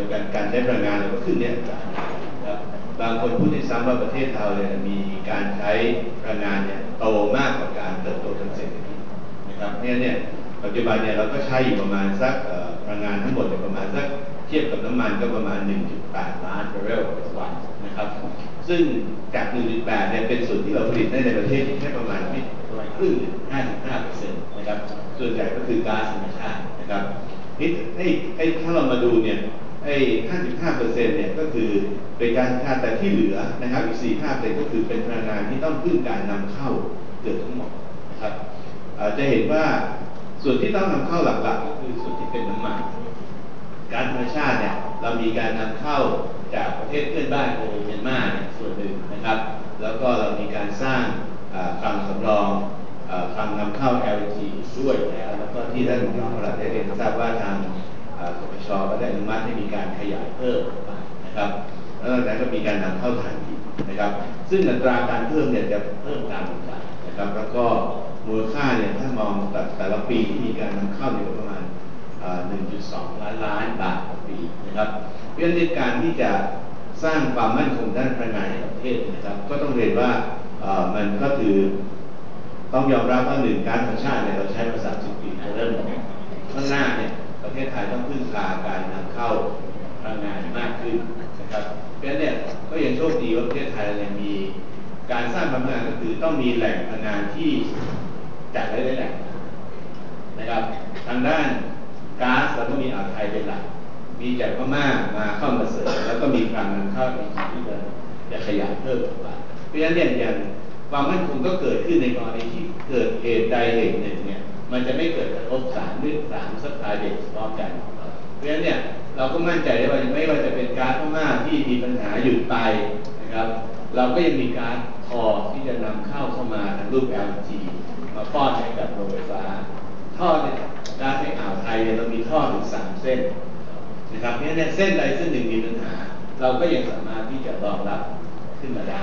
การการใช้พลังงานเราก็ขึ้นเนี่ยบางคนพูดในซ้ำว่าประเทศเราเนี่ยมีการใช้พลังงานเนี่ยโตมากกว่าการเติบโตทางเศรษฐกิจนะครับเนี่ยเนี่ยปัจจุบันเนี่ยเราก็ใช้อยู่ประมาณสักพลังงานทั้งหมดเนี่ยประมาณสักเทียบกับน้ำมันก็ประมาณ 1.8 ล้านบาร์เรลต่อวันนะครับซึ่งจาก 1.8 เนี่ยเป็นส่วนที่เราผลิตได้ในประเทศแค่ประมาณไม่ประมาครึ่งหนึ่ง55เปอร์เซ็นต์นะครับส่วนใหญ่ก็คือก๊าซธรรมชาตินะครับนี่ถ้าเรามาดูเนี่ย ไอ้55เปอร์เซ็นต์เนี่ยก็คือเป็นการคาดแต่ที่เหลือนะครับอีก45เปอร์เซ็นต์ก็คือเป็นพลังงานที่ต้องพึ่งการนำเข้าเกือบทั้งหมดนะครับอ่อจะเห็นว่าส่วนที่ต้องนำเข้าหลักๆ ก็คือส่วนที่เป็นน้ำมันการธรรมชาติเนี่ยเรามีการนำเข้าจากประเทศเพื่อนบ้านคือเมียนมาเนี่ยส่วนหนึ่งนะครับ แล้วก็เรามีการสร้างอ่าคลังสำรองอ่าคลังนำเข้า LNG ด้วยแล้วแล้วก็ที่ท่านรองประหลัดได้เรียนทราบว่าทาง อ่าปปชก็ได้อนุมัติให้มีการขยายเพิ่มไปนะครับแล้วจากนั้นก็มีการนำเข้าถ่านหินนะครับ ซึ่งอัตราการเพิ่มเนี่ยจะเพิ่มตามลำดับนะครับ แล้วก็มูลค่าเนี่ยถ้ามองแต่แต่ละปีที่มีการนำเข้าเนี่ยประมาณอ่า1.2 ล้านล้านบาทต่อปีนะครับเพราะฉะนั้นในการที่จะสร้างความมั่นคงด้านพลังงานให้ประเทศนะครับ ก็ต้องเรียนว่ามันก็คือต้องยอมรับว่าหนึ่งการธรรมชาติเนี่ยเราใช้มา30ปีจะเริ่มข้างหน้าเนี่ย ทศไทยต้องพึ่งพาการนำเข้าพลังงานมากขึ้นนะครับเพราะฉะนั้นเนี่ยก็ยังโชคดีว่าประเทศไทยเนี่ยมีการสร้างพลังงานก็คือต้องมีแหล่งพลังงานที่จากหลายๆแหล่งนะครับทางด้านก๊าซเราก็มีอ่าวไทยเป็นหลักมีจากพม่ามาเข้ามาเสริมแล้วก็มีการนำเข้าอีกที่จะจะขยายเพิ่มไปเพราะฉะนั้นเนี่ยอย่างความมั่นคงก็เกิดขึ้นในกรณีที่เกิดเหตุใดเหตุหนึ่ง มันจะไม่เกิดกระทบสารด้วยสารสัพพลายเด็กพร้อมกันเพราะฉะนั้นเนี่ยเราก็มั่นใจได้ว่าไม่ว่าจะเป็นกาซพม่าที่มีปัญหาหยุดไปนะครับ เราก็ยังมีกาซพอที่จะนำเข้าเข้ามาทางรูป LNG มาป้อนให้กับโรงไฟฟ้า ท่อเนี่ยก๊าซในอ่าวไทยเนี่ยเรามีท่อถึงสามเส้นนะครับเนั้นเส้นใดเส้นหนึ่งมีปัญหา เราก็ยังสามารถที่จะรองรับขึ้นมาได้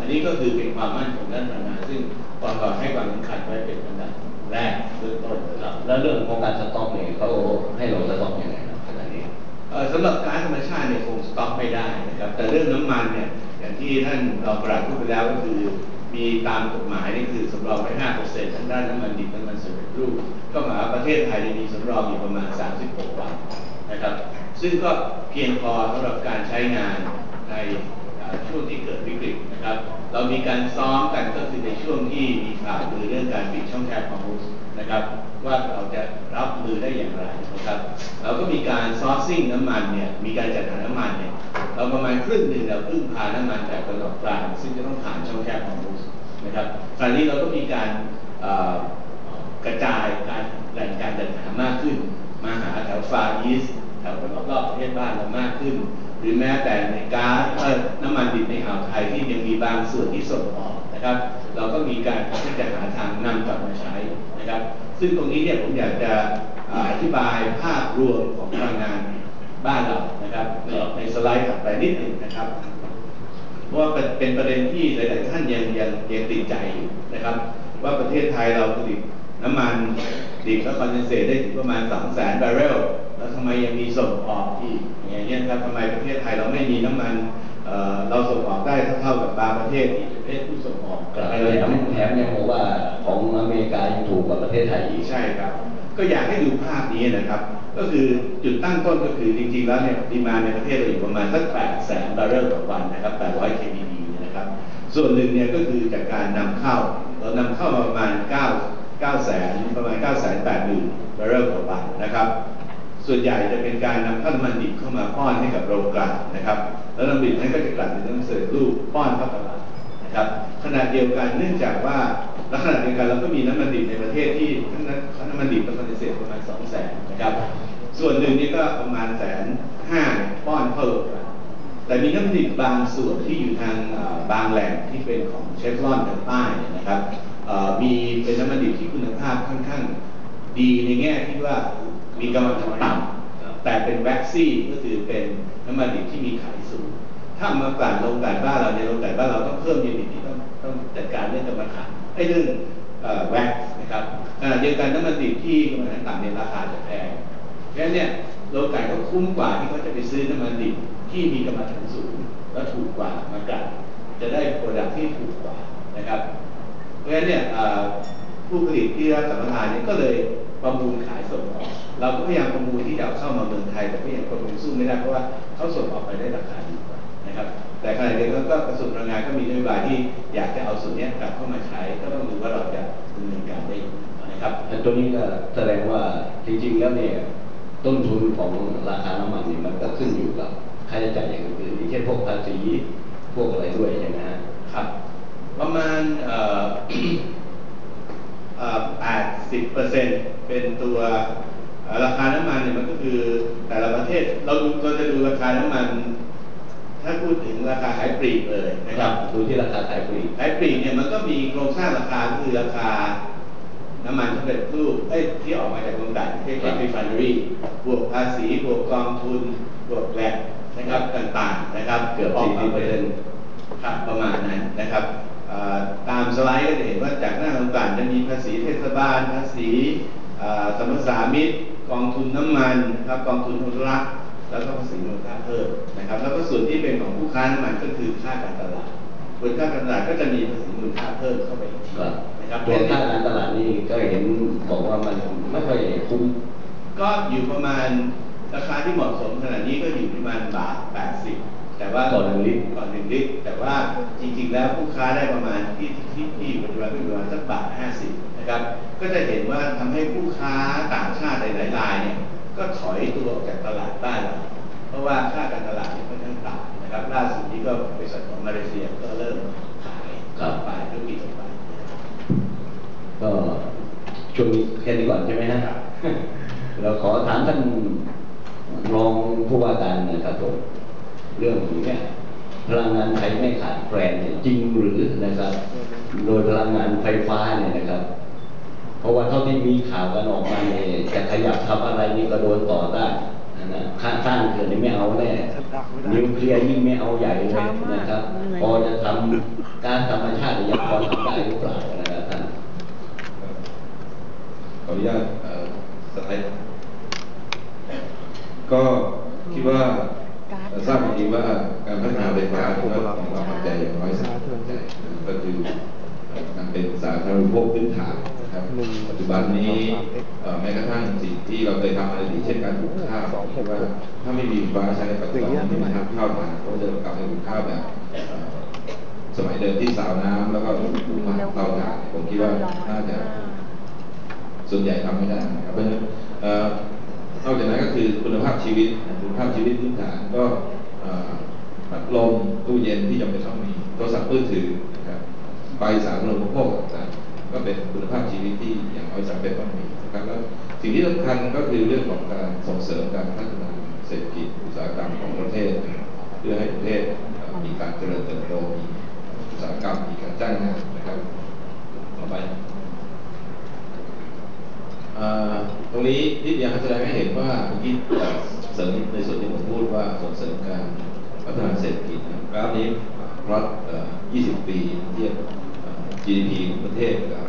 อันนี้ก็คือเป็นความมั่นคงด้านพลังงานซึ่งปตทให้ความสำคัญไว้เป็นอันดับแรก เบื้องต้นครับแล้วเรื่องของการสต็อกเนี่ยเขาให้เราสต็อกยังไงครับขณะนี้ เอ่อสำหรับก๊าซธรรมชาติเนี่ยคงสต็อกไม่ได้นะครับแต่เรื่องน้ำมันเนี่ยอย่างที่ท่านรองประหลัดพูดไปแล้วก็คือมีตามกฎหมายนี่คือสำรองไว้ห้าเปอร์เซ็นต์ทั้งด้านน้ำมันดิบน้ำมันสำเร็จรูปก็หมายว่าประเทศไทยเนี่ยมีสำรองอยู่ประมาณ 36 วันนะครับ ซึ่งก็เพียงพอสำหรับการใช้งานในเอ่อช่วงที่เกิดวิกฤตนะครับ เรามีการซ้อมกันก็คือในช่วงที่มีข่าวคือเรื่องการปิดช่องแคบของรุส นะครับ ว่าเราจะรับมือได้อย่างไรนะครับเราก็มีการซอร์ซิ่งน้ำมันเนี่ยมีการจัดหาน้ำมันเนี่ยเราประมาณครึ่งหนึ่งเราพึ่งพาน้ำมันจากตะวันออกลางซึ่งจะต้องผ่านช่องแคบของรุสนะครับคราวนี้เราก็มีการกระจายการแหล่งการจัดหามากขึ้น มาหาแถวฟาร์อีสแถวรอบๆประเทศบ้านเรามากขึ้น หรือแม้แต่ในก๊าซเอ่อน้ำมันดิบในอ่าวไทยที่ยังมีบางส่วนที่ส่งออกนะครับ เราก็มีการที่จะหาทางนำกลับมาใช้นะครับ ซึ่งตรงนี้เนี่ยผมอยากจะอธิบายภาพรวมของพลังงานบ้านเรานะครับในในสไลด์ถัดไปนิดหนึ่งนะครับเพราะว่าเป็นประเด็นที่หลาย ๆ ท่านยังยังยังติดใจอยู่นะครับ ว่าประเทศไทยเราผลิตน้ำมันดิบและคอนเดนเซตได้ถึงประมาณ 2 0 0แสนบาร์เรลแล้วทำไมยังมีส่งออกอีกอย่างเงี้ยครับทำไมประเทศไทยเราไม่มีน้ำมันเเราส่งออกได้เท่าๆกับบางประเทศที่เป็นประเทศผู้ส่งออกแถไปมเลยแถมยังบอกว่าของอเมริกายังถูกกว่าประเทศไทยอีกใช่ครับ ก็อยากให้ดูภาพนี้นะครับ ก็คือจุดตั้งต้นก็คือจริง ๆ แล้วเนี่ยดีมาในประเทศเราอยู่ประมาณสัก8แสนบาร์เรลต่อวันนะครับ800 kbd เนี่ยนะครับ ส่วนหนึ่งเนี่ยก็คือจากการนำเข้า เรานำเข้ามาประมาณ 9 9แสนประมาณ9แสน8หมื่นบาร์เรลต่อวันนะครับส่วนใหญ่จะเป็นการนำเข้าน้ำมันดิบเข้ามาป้อนให้กับโรงกลั่นนะครับ แล้วน้ำดิบนั้นก็จะกลั่นเป็นน้ำเสด็จรูปป้อนเข้าตลาดนะครับ ขณะเดียวกันเนื่องจากว่าลักษณะเดียวกันเราก็มีน้ำมันดิบในประเทศที่ทั้งนั้นน้ำมันดิบและคอนเดนเซตประมาณ2แสนนะครับ ส่วนหนึ่งนี่ก็ประมาณแสนห้าป้อนเข้าโรงกลั่นแต่มีน้ำมันดิบบางส่วนที่อยู่ทางบางแหล่งที่เป็นของเชฟรอนทางใต้นะครับมีเป็นน้ำมันดิบที่คุณภาพค่อนข้างดีในแง่ที่ว่ามีกำลังต่ำแต่เป็นแว็กซี่ก็คือเป็นน้ำมันดิบที่มีขายสูงถ้ามากลั่นลงกลั่นบ้านเราในโรงกลั่นบ้านเราต้องเพิ่มยูนิตที่ต้อง ต้องจัดการเรื่องกรรมฐานไอ้เรื่องแว็กนะครับขณะเดียวกันน้ำมันดิบที่กำลังต่ำเนี่ยราคาจะแพงเพราะฉะนั้นเนี่ยโลกลั่นก็คุ้มกว่าที่เขาจะไปซื้อน้ำมันดิบที่มีกำลังสูงและถูกกว่ามากลั่นจะได้โปรดักที่ถูกกว่านะครับ เพราะฉะนั้นเนี่ยผู้ผลิตที่รับสัมปทานเนี่ยก็เลยประมูลขายส่งออกเราก็พยายามประมูลที่จะเข้ามาเมืองไทย แต่ก็ยังประมูลสู้ไม่ได้เพราะว่าเขาส่งออกไปได้ราคาดีกว่านะครับ แต่ขณะเดียวกันก็กระทรวงพลังงานก็มีนโยบายที่อยากจะเอาส่วนเนี้ยกลับเข้ามาใช้ ก็ต้องดูว่าเราจะดำเนินการได้อย่างไรนะครับอันตัวนี้ก็แสดงว่าจริงๆแล้วเนี่ยต้นทุนของราคาน้ำมันเนี่ยมันก็ขึ้นอยู่กับค่าใช้จ่ายอย่างอื่นอย่างเช่นพวกภาษีพวกอะไรด้วยใช่ไหมฮะครับ ประมาณเอ่อเอ่อ80เปอร์เซ็นต์เป็นตัวเอ่อราคาน้ำมันเนี่ยมันก็คือแต่ละประเทศเราดูเราจะดูราคาน้ำมัน ถ้าพูดถึงราคาขายปลีกเลยนะครับดูที่ราคาขายปลีกขายปลีกเนี่ยมันก็มีโครงสร้างราคาก็คือราคา น้ำมันสำเร็จรูปเอ้ยที่ออกมาจากโรงกลั่นเรียกว่า refinery บวกภาษีบวกกองทุนบวกแวดนะครับต่างๆนะครับเกือบออกมา40%เป็นครับประมาณนั้นนะครับเอ่อตามสไลด์ก็จะเห็นว่าจากหน้าโรงกลั่นจะมีภาษีเทศบาลภาษีเอ่อสมรสามิตกองทุนน้ำมันนะครับกองทุนอนุรักษ์ แล้วก็ภาษีมูลค่าเพิ่มนะครับ แล้วก็ส่วนที่เป็นของผู้ค้าน้ำมันก็คือค่าการตลาดบนค่าการตลาดก็จะมีภาษีมูลค่าเพิ่มเข้าไปอีกทีครับนะครับตัวค่าการตลาดนี่ก็เห็นบอกว่ามันไม่ค่อยคุ้มก็อยู่ประมาณราคาที่เหมาะสมขณะนี้ก็อยู่ประมาณบาท 80 แต่ว่าต่อหนึ่งลิตรต่อหนึ่งลิตร แต่ว่าจริงๆ แล้วผู้ค้าได้ประมาณที่ที่ที่อยู่ปัจจุบันก็อยู่ประมาณสักบาท 50 นะครับ ก็จะเห็นว่าทำให้ผู้ค้าต่างชาติหลายๆรายเนี่ย ก็ถอยตัวออกจากตลาดบ้านเราเพราะว่าค่าการตลาดเนี่ยค่อนข้างต่ำนะครับล่าสุดนี้ก็บริษัทของมาเลเซียก็เริ่มขายครับไปธุรกิจออกไปก็ช่วงนี้แค่นี้ก่อนใช่ไหมฮะครับเราขอถามท่านรองผู้ว่าการนะครับผมเรื่องนี้เนี่ยพลังงานไทยไม่ขาดแคลนเนี่ยจริงหรือนะครับ โดยพลังงานไฟฟ้าเนี่ยนะครับ เพราะว่าเท่าที่มีข่าวกันออกมาเนี่ยจะขยับทำอะไรนี่ก็โดนต่อได้านนะข้างสร้างเกิดนี่ไม่เอาแน่นิวเคลียร์ยิ่งไม่เอาใหญ่เลยนะครับ พอจะทำการธรรมชาติยังพอทำได้หรือเปล่านะครับท่านขออนุญาตเอ่อสไลด์ก็คิดว่าเอ่อทราบดีว่าการพัฒนาไฟฟ้าก็ของเราปัจจัยอย่างน้อยสามปัจจัยก็คือเอ่อการเป็นสาธารณูปโภคพื้นฐานนะครับ ปัจจุบันนี้แม้กระทั่งสิ่งที่เราเคยทำในอดีตเช่นการปลูกข้าวคิดว่าถ้าไม่มีไฟฟ้าใช้ในปัจจุบันนี้ไม่ทำข้าวมาก็จะกลับไปปลูกข้าวแบบสมัยเดิมที่สาวน้ำแล้วก็ปลูกมาเตาถ่านผมคิดว่าน่าจะส่วนใหญ่ทำไม่ได้นะครับเพราะฉะนั้นเอ่อนอกจากนั้นก็คือคุณภาพชีวิตคุณภาพชีวิตพื้นฐานก็พัดลมตู้เย็นที่จำเป็นต้องมีโทรศัพท์มือถือนะครับไฟสารณูปโภคต่าง ก็เป็นคุณภาพชีวิตที่อย่างน้อยจำเป็นต้องมีนะครับแล้วสิ่งที่สำคัญก็คือเรื่องของการส่งเสริมการพัฒนาเศรษฐกิจอุตสาหกรรมของประเทศ เพื่อให้ประเทศมีการเจริญเติบโตมีอุตสาหกรรมมีการจ้างงานนะครับต่อไปตรงนี้ที่อยากแสดงให้เห็นว่าเมื่อกี้เสริมในส่วนที่ผมพูดว่าส่งเสริมการพัฒนาเศรษฐกิจครับกราฟนี้พลอตเอ่อ20 ปีเทียบ GDP ของประเทศกับ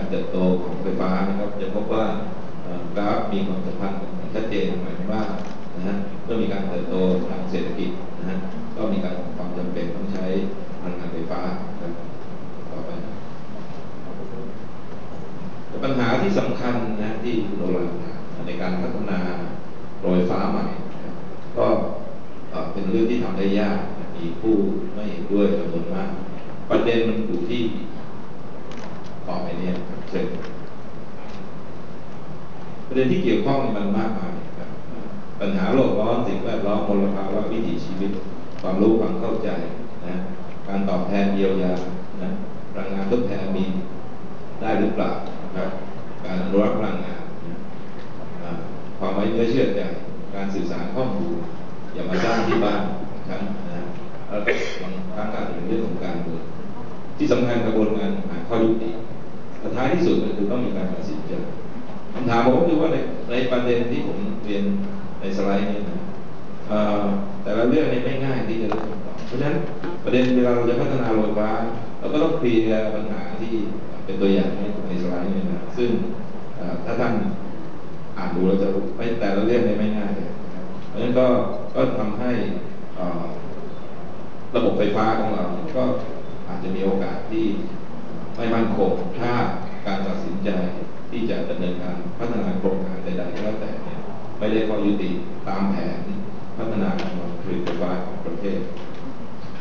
การเติบโตของไฟฟ้านะครับ จะพบว่ากราฟมีความสัมพันธ์ชัดเจนหมายถึงว่านะฮะเมื่อมีการเติบโตทางเศรษฐกิจนะฮะก็มีการความจำเป็นต้องใช้พลังงานไฟฟ้าครับต่อไปปัญหาที่สำคัญนะที่คุณโอรันในการพัฒนาโรงไฟฟ้าใหม่ ก็เป็นเรื่องที่ทำได้ยากมีผู้ไม่เห็นด้วยจำนวนมาก ประเด็นมันอยู่ที่ ต่อไปเนี่ยครับเช่นประเด็นที่เกี่ยวข้องมันมากมายครับปัญหาโลกร้อนสิ่งแวดล้อมมลภาวะวิถีชีวิต ความรู้ความเข้าใจนะการตอบแทนเยียวยานะพลังงานทดแทนมีได้หรือเปล่าครับการรักพลังงานความไว้เนื้อเชื่อใจการสื่อสารข้อมูลอย่ามาสร้างที่บ้านฉันนะแล้วก็บางครั้งอาจจะเป็นเรื่องของการเมืองที่สำคัญกระบวนการหาข้อยุติ สุดท้ายที่สุดก็คือต้องมีการตัดสินใจคำถามผมก็คือว่าในในประเด็นที่ผมเรียนในสไลด์นี้นะเอ่แต่ละเรื่องนี้ไม่ง่ายที่จะเลือกคำตอบเพราะฉะนั้นประเด็นเวลาเราจะพัฒนาโรงไฟฟ้าเราก็ต้องเคลียร์ปัญหาที่เป็นตัวอย่างในสไลด์นี้นะซึ่งถ้าท่านอ่านดูเราจะรู้ไม่แต่ละเรื่องนี่ยไม่ง่ายเลยเพราะฉะนั้นก็ก็ทำให้ระบบไฟฟ้าของเรา ก็อาจจะมีโอกาสที่ ไม่มั่นคงถ้าการตัดสินใจที่จะดำเนินการพัฒนาโครงการใดๆก็แล้วแต่เนี่ยไม่ได้ข้อยุติตามแผนพัฒนาการผลิตไฟฟ้าของประเทศ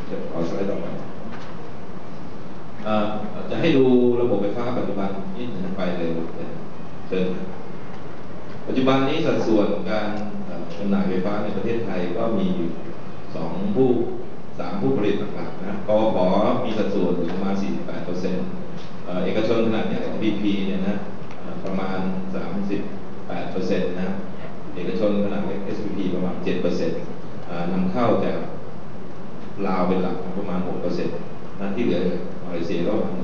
จะขอสไลด์ต่อไปจะให้ดูระบบไฟฟ้าปัจจุบันยิ่งไปเลยเชิญปัจจุบันนี้สัดส่วนการจำหน่ายไฟฟ้าในประเทศไทยก็มีอยู่สองผู้สามผู้ผลิตหลักๆนะกพมีสัดส่วนอยู่ประมาณ 48เปอร์เซ็นต์เอกชน ขนาดใหญ่ BP เนี่ยนะประมาณ 38เปอร์เซ็นต์นะเอกชนขนาดเล็ก SPP ประมาณ7เปอร์เซ็นต์นำเข้าจากลาวเป็นหลักประมาณ6%เนั่นที่เหลือมาเลเซียก็ประมาณ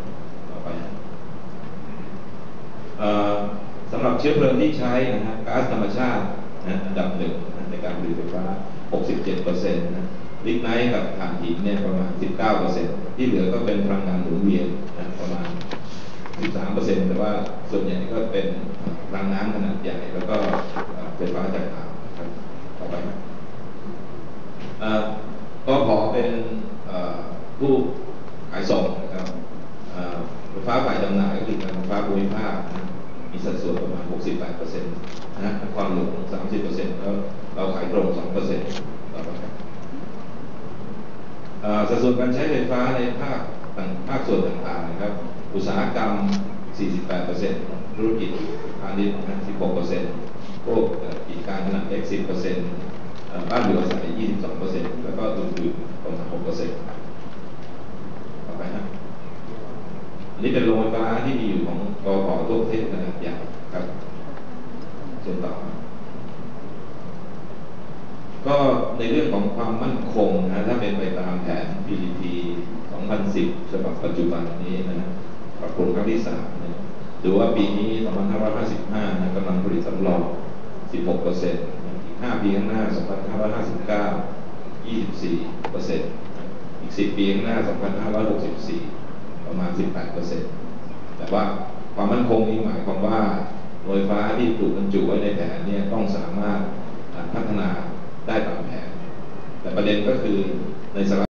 1%ต่อไปนะเอ่อสำหรับเชื้อเพลิงที่ใช้นะฮะก๊าซธรรมชาตินะอันดับหนึ่งนะในการผลิตไฟฟ้า 67%นะลิกไนท์กับถ่านหินเนี่ยประมาณ 19%ที่เหลือก็เป็นพลังงานหมุนเวียนนะประมาณ 13%แต่ว่าส่วนใหญ่ก็เป็นพลังน้ำขนาดใหญ่ แล้วก็เอ่อไฟฟ้าจากอ่าวครับต่อไปนะก็ขอเป็นผู้ขายส่งนะครับไฟฟ้าฝ่ายจำหน่ายก็คือการไฟฟ้าภูมิภาคมีสัดส่วนประมาณ 68%นะความหลวง30%แล้วเราขายตรง2%ต่อไปครับเอ่อสัดส่วนการใช้ไฟฟ้าในภาคต่างภาคส่วนต่างๆนะครับ อุตสาหกรรม 48%ธุรกิจพาณิชย์16%พวกกิจการขนาดเล็ก 10%บ้านอยู่อาศัย 22%แล้วก็อื่นๆประมาณ6%ต่อไปนะอันนี้เป็นโรงไฟฟ้าที่มีอยู่ของกอพอทั่วประเทศขนาดใหญ่ครับเชิญต่อก็ในเรื่องของความมั่นคงนะถ้าเป็นไปตามแผน PDP 2010ฉบับปัจจุบันนี้นะ ปรับปรุงครั้งที่3เนี่ยดูว่าปีนี้ 2555นะกำลังผลิตสำรอง 16เปอร์เซ็นต์อีก 5 ปีข้างหน้า 2559 24เปอร์เซ็นต์อีก 10 ปีข้างหน้า 2564 ประมาณ 18เปอร์เซ็นต์แต่ว่าความมั่นคงนี้หมายความว่าโรงไฟฟ้าที่ถูกบรรจุไว้ในแผนเนี่ยต้องสามารถพัฒนาได้ตามแผน แต่ประเด็นก็คือในสไลด์